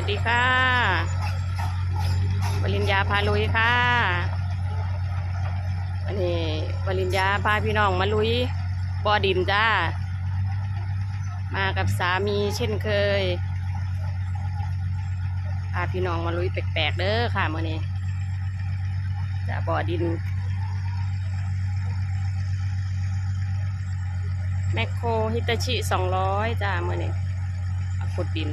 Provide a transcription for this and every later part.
วัสดีค่ะวริญญาพาลุยค่ะวันนี้วริญญาพาพี่น้องมาลุยบ่อดินจ้า มากับสามีเช่นเคยพาพี่น้องมาลุยแปลกๆเด้อค่ะมื่อนี้จะบ่อดิน แมคโครฮิตาชิสองร้อยจ้ามื่อนี้ขุดดิน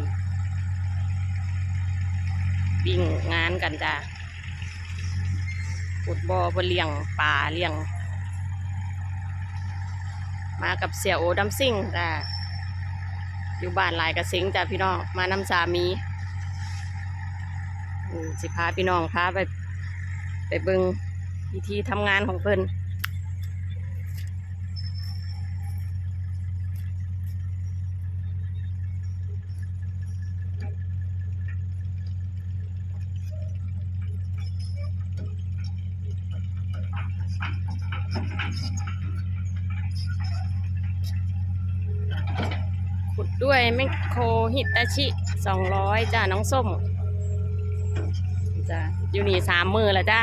วิ่งงานกันจ้าขุดบอ่อบเลี้ยงป่าเลี้ยง มากับเสี่ยโอดัมซิ่งจ้าอยู่บ้านหลายกระสิงจ้าพี่น้องมานำสามีอืมสิพาพี่น้องพาไป ไปเบิงวิธีทำงานของเพิ่น ขุดด้วยแมคโครฮิตาชิสองร้อยจ้าน้องส้มจ้าอยู่นี่สามมือแล้วจ้า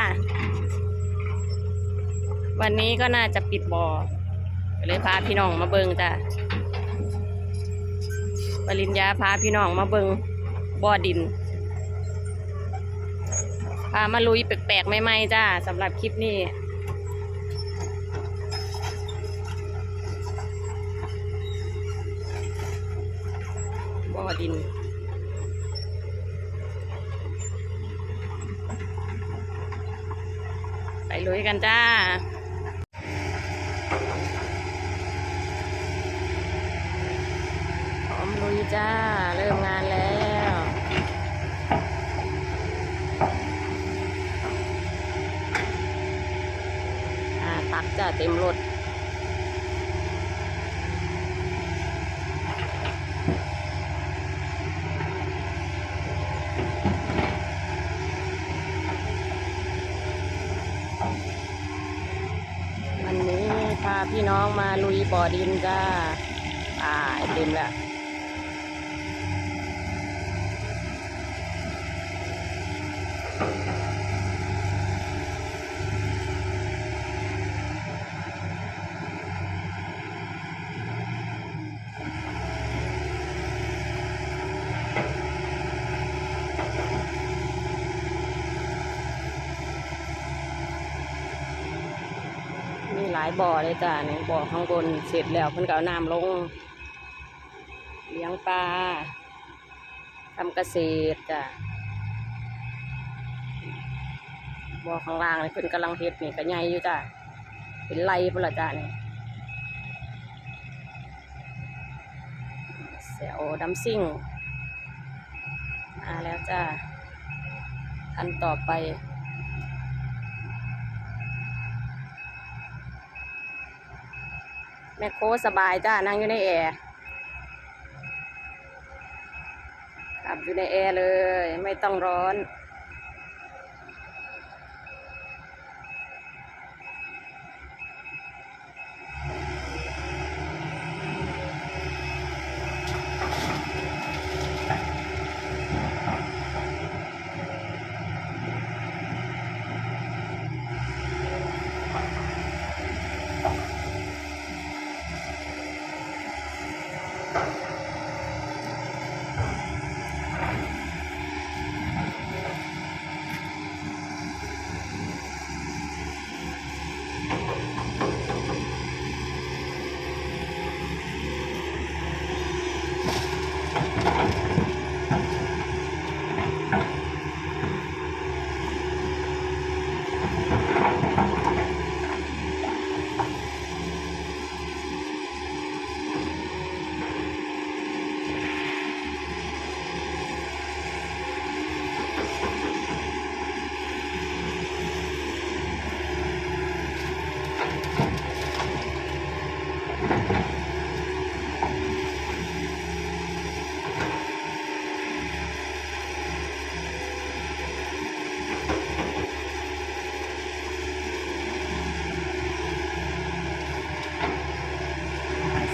วันนี้ก็น่าจะปิดบ่อเลยพาพี่น้องมาเบิงจ้าปริญญาพาพี่น้องมาเบิงบ่อดิน พามาลุยแปลกๆใหม่ๆจ้าสำหรับคลิปนี้ ดิน ไปลุยกันจ้าพร้อมลุยจ้า เริ่มงานแล้วอ่าตักจ้าเต็มรถ พี่น้องมาลุยบ่อดินจ้าอ่าเต็มแล้ว หลายบ่อเลยจ้าเนี่ยบ่อข้างบนเสร็จแล้วเพิ่นก็เอาน้ำลง เลี้ยงปลาทำเกษตรจ้ะบ่อข้างล่างนี่เพิ่นกำลังเฮ็ดนี่ก็ใหญ่อยู่จ้ะเป็นไรพุ่นละจ้ะนี่เสียโอดัมซิ่งมาแล้วจ้าอันต่อไป ม่โคสบายจ้านั่งอยู่ในแอร์ขับอยู่ในแอร์เลย ไม่ต้องร้อน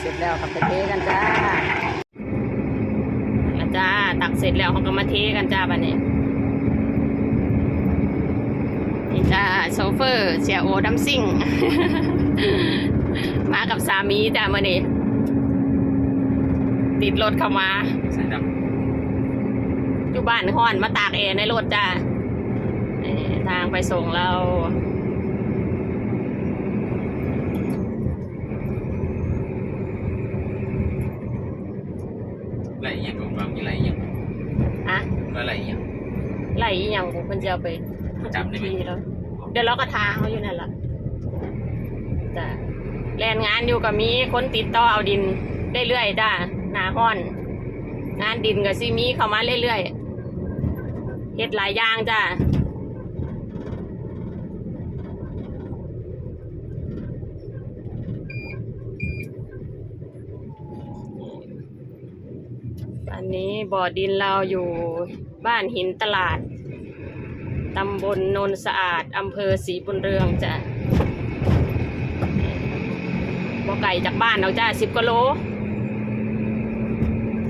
ร็จแล้วกับไปเทกันจ้าอาจ้าตักเสร็จแล้วเขาก็มาเทกันจ้าบันนี้นี่จ้าโซเฟอร์เสียโอดัมซิ่ง มากับสามีจ้ามื่อนี้ติดรถเข้ามาใส่ดอยู่บ้านห้อนมาตากแอร์ในรถจ้านี่ทางไปส่งเรา ไหลยังกองมีไหลยังอะก็ไหลยังไล่อีหยังผมเพิ่นจะเอาไปจำได้ไหม ทีแล้วเดี๋ยวเราก็ทาเขาอยู่นั่นแหละจ้ะแลนงานอยู่กับมีคนติดต่อเอาดินเรื่อยๆจ้าหนาห้อน งานดินกับซีมีเข้ามาเรื่อยๆเฮ็ดหลายอย่างจ้า นี้บ่อดินเราอยู่บ้านหินตลาด ตำบลโนนสะอาด อำเภอศรีบุญเรืองจ้ะบ่อไก่จากบ้านเราจ้าสิบกิโล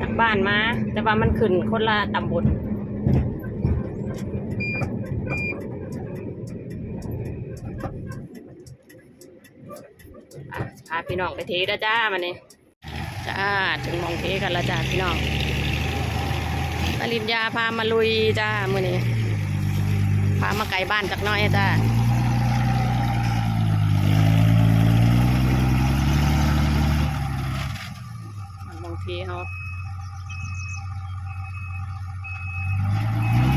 จากบ้านมา แต่ว่ามันขึ้นคนละตำบลพาพี่น้องไปเทแล้วจ้ามาเนี่ยจ้า ถึงมองเทกันแล้วจ้าพี่น้อง ปริญญาพามาลุยจ้ามือนี้พามาไกลบ้านจากน้อยจ้าบางทีเขา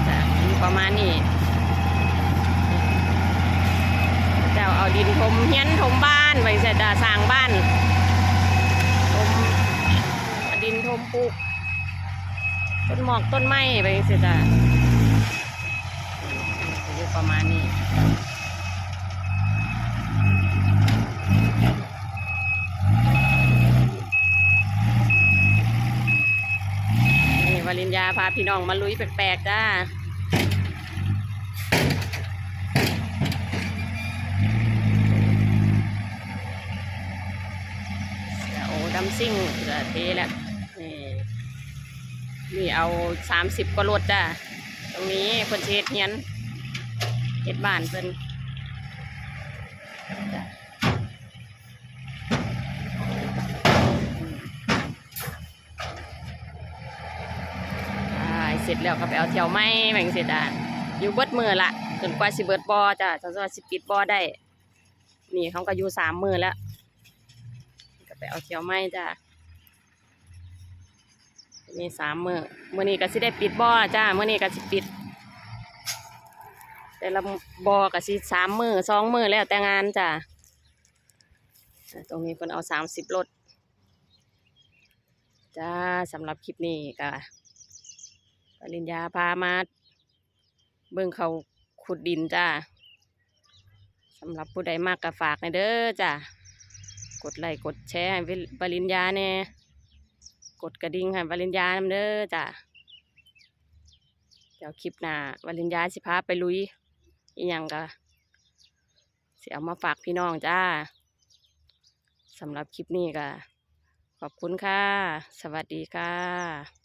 จ้ะอประมาณนี้เจ้าเอาดินถมเฮียนถมบ้านไว้เสร็จจะสร้างบ้านถมดินถมปลูก ต้นหมอกต้นไม้ไปเสร็จจ้ะอยู่ประมาณนี้นี่วลินยาพาพี่น้องมาลุยแปลกๆจ้าโอ้ดัมซิ่งจะเทแล้ว นี่เอาสามสิบกว่ารถจ้าตรงนี้คนเช็ดเฮียนเฮ็ดบ้านเพิ่นอ่าเสร็จแล้วก็ไปเอาเที่ยวไม้แบ่งเสร็จอะอยู่เบิดมือละจนกว่าสิเบิดบอจ้ะจนกว่าสิปิดบอได้ นี่เขาก็อยู่สามมือแล้ว ก็ไปเอาเที่ยวไม้จ้ะ นี่สามมือมื่อนี้ก็สิได้ปิดบอจ้ามื่อนี้ก็สิปิด แต่ละบอกะสิสามมือสองมือแล้วแต่งานจ้ะอะตรงนี้เพิ่นเอาสามสิบรถจ้าสำหรับคลิปนี้ก็ปริญญาพามาเบิ่งเขาขุดดินจ้าสำหรับผู้ใดมากก็ฝากในเด้อจ้ากดไลค์กดแชร์ให้ปริญญาแน่ กดกระดิ่งให้ปรินยานำเด้อจ้ะเดี๋ยวคลิปหน้าวารินยาสิพาไปลุยอีหยังก็สิเอามาฝากพี่น้องจ้าสำหรับคลิปนี้ก็ขอบคุณค่ะ สวัสดีค่ะ